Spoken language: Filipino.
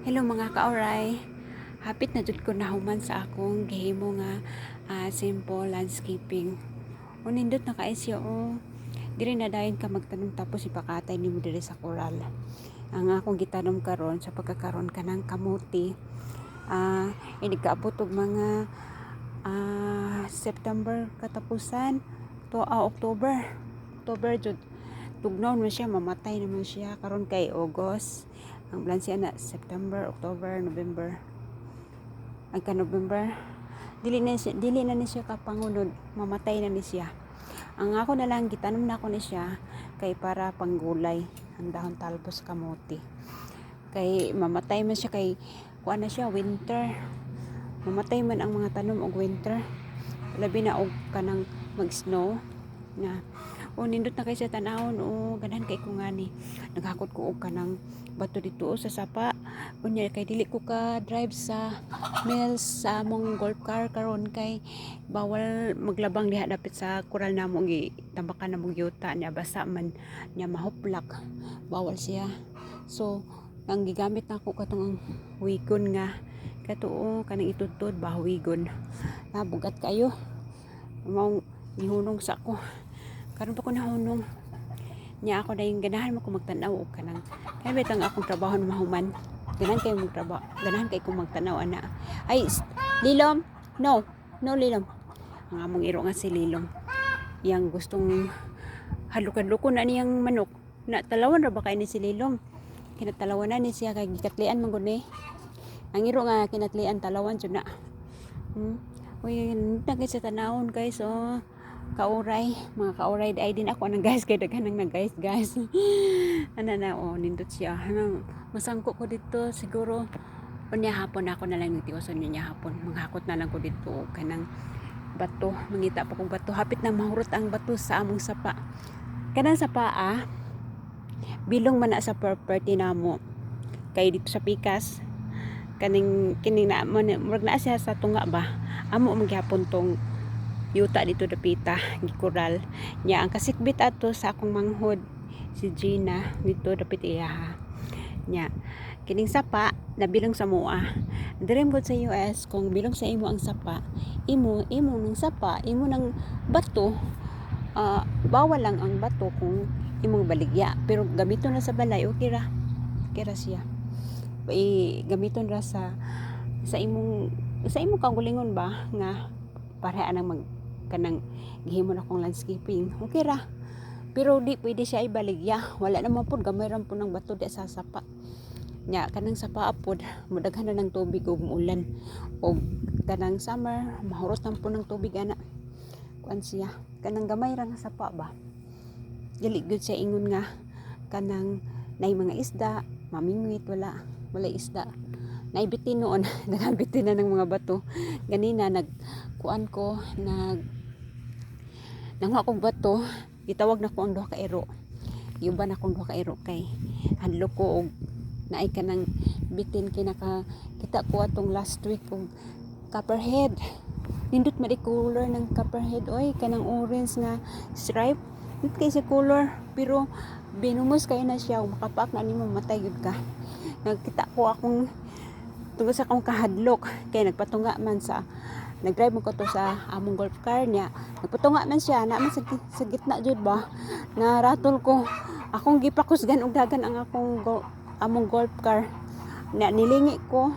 Hello mga kaoray. Hapit na jud ko nahuman sa akong gihimo nga ah, simple landscaping. O nindot na kay siya o diri na dayon ka magtanom tapos ipakatay nimo diri sa koral. Ang akong gitanom karon sa pagkakaroon ka ng kamuti. Ah, ini kaabot og mga ah, September katapusan to ah, October. October jud tugnaw na siya mamatay naman siya karon kay August ang plan siya na September, October, November. Ang ka November, dili na siya, dili na ni siya kapangunod, mamatay na ni siya. Ang ako na lang gitanom na ako ni siya kay para panggulay ang dahon talbos kamote. Kay mamatay man siya kay kuha na siya winter. Mamatay man ang mga tanom og winter. Labi na og kanang mag-snow nga o nindot na kay sa tanawon. O ganahan kay ko ngani naghakot ko og kanang bato dito o sa sapa. Unya kay dili ko ka drive sa mills sa among golf car karon kay bawal maglabang diha dapit sa kural namo. Gi tambakan namo yuta niya. Basa man niya mahuplak. Bawal siya. So ang gigamit na ako katong wigon nga. Katuo kanang itutod bahawigon nabugat kayo. Mao gihunong sa ako karon pa ko nahunong. Niya ako na yung ganahan mo kung magtanaw og kanang kaya betang akong trabaho na mahuman. Ganahan kayo magtrabaho ganahan kayo kung magtanaw ana. Ay lilom? No. No lilom. Ang among iro nga si lilom. Yang gustong halukan-luko na niyang manok. Na talawan ra ba kay ni si lilom? Kinatalawan na ni siya kay gikatlian man gud ni. Ang iro nga kinatlian talawan jud na. Hmm? Uy, nagkay sa tanawon guys, oh kauray. Mga kauray ay din ako. Nang guys kay daghan nang guys guys. Ana na oh nindot siya. Anang, masangko ko dito siguro. Unya hapon ako na lang nagtiwason niya hapon. Manghakot na lang ko dito og kanang bato. Mangita pa kong bato. Hapit na mahurot ang bato sa among sapa. Kanang sapa ah bilong man sa property namo kay dito sa pikas. Kaning kining na murag na siya sa tunga ba? Amo magyapon tong yuta dito dapita gikural nya ang kasikbit ato sa akong manghod si Gina dito dapit iya nya kining sapa nabilong sa mua. Direm gud sa US kung bilong sa imo ang sapa imo imo ng sapa imo ng bato. Ah, bawal lang ang bato kung imong baligya pero gamiton na sa balay okay ra? Okay ra siya. I gamiton ra sa sa imong sa imong kagulingon ba nga pareha nang mag kanang gihimo na kong landscaping. Okay ra. Pero di pwede siya ibaligya wala naman po. Gamay ram po ng bato di sa sapa. Nya kanang sapa apod mudaghan na ng tubig ug muulan og kanang summer mahurot na po ng tubig ana. Kuan siya. Kanang gamay ra nga sapa ba? Dili gud siya ingon nga kanang nay mga isda mamingwit wala. Wala isda. Naibitin noon. Nagabitin na ng mga bato. Ganina nag kuan ko nag nangwa kong bato. Gitawag na ko ang duha ka ero. Yuban akong duha ka ero kay hadlo ko og naay ka ng bitin kay naka kita ko atong last week og copperhead. Nindot di color ng copperhead oy kanang orange nga stripe. Nindot kay sa color pero binumos kayo na siya makapak na nimo matay gud ka. Nagkita ko akong tungod sa akong kahadlok kay nagpatunga man sa nagdrive mo ko to sa among golf car niya. Nagpatunga man siya na man sa, sa gitna jud ba? Na ratol ko. Akong gipakusgan og dagan ang akong go, among golf car. Na nilingi ko